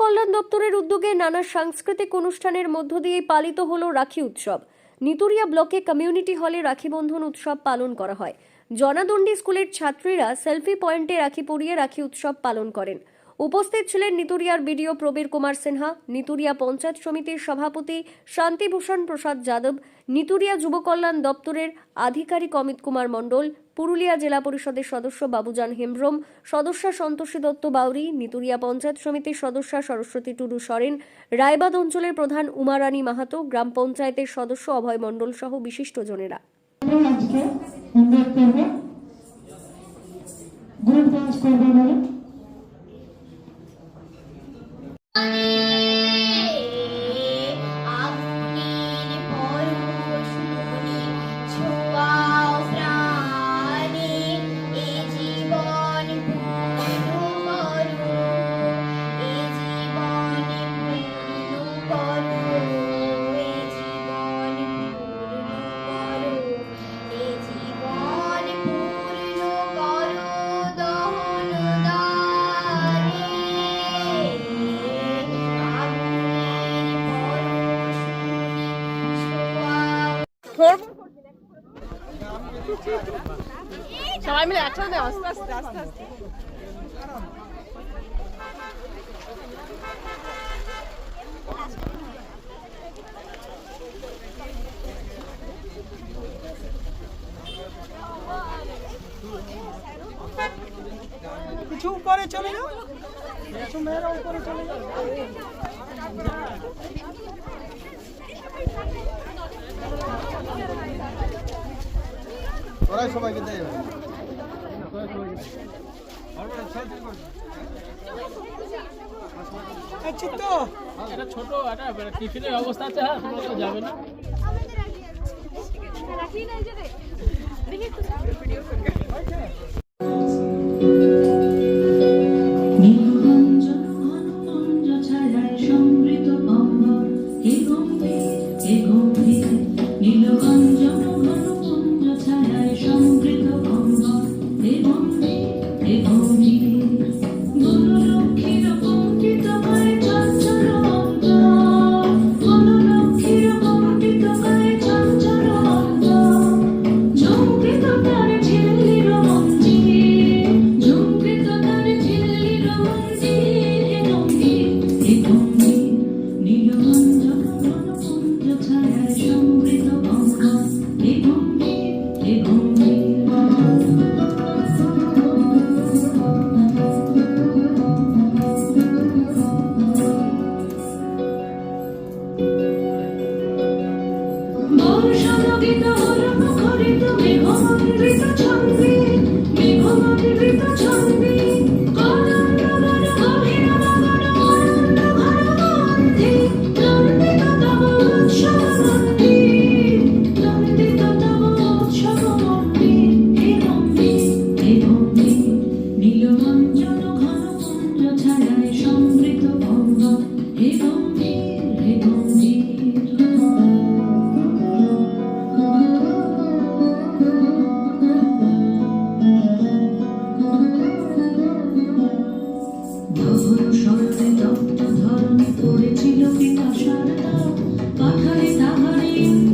কল্যাণ দপ্তরের উদ্যোগে নানা সাংস্কৃতিক অনুষ্ঠানের মধ্য দিয়ে পালিত হল রাখি উৎসব। নিতুরিয়া ব্লকে কমিউনিটি হলে রাখি বন্ধন উৎসব পালন করা হয়। জনাদণ্ডী স্কুলের ছাত্রীরা সেলফি পয়েন্টে রাখি পরিয়ে রাখি উৎসব পালন করেন। উপস্থিত ছিলেন নিতুরিয়ার বিডিও প্রবীর কুমার সিনহা, নিতুরিয়া পঞ্চায়েত সমিতির সভাপতি শান্তিভূষণ প্রসাদ যাদব নিতুরিয়া যুব কল্যাণ দপ্তরের আধিকারিক অমিত কুমার মণ্ডল, পুরুলিয়া জেলা পরিষদের সদস্য বাবুজান হেমব্রম, সদস্যা সন্তোষী দত্ত বাউরি, নিতুরিয়া পঞ্চায়েত সমিতির সদস্যা সরস্বতী টুডু সরেন, রায়বাদ অঞ্চলের প্রধান উমারানী মাহাতো, গ্রাম পঞ্চায়েতের সদস্য অভয় মণ্ডল সহ বিশিষ্টজনেরা। বলে। সবাই মিলে একসাথে আস্তে আস্তে আস্তে আস্তে। কিছু উপরে চলে যাও। কিছু মেয়েরা উপরে চলে যাও। ওরাই সবাইকে দেয় আচ্ছা তো ছোট। একটা টিফিনের অবস্থা আছে হ্যাঁ তোমরা তো যাবে না। Música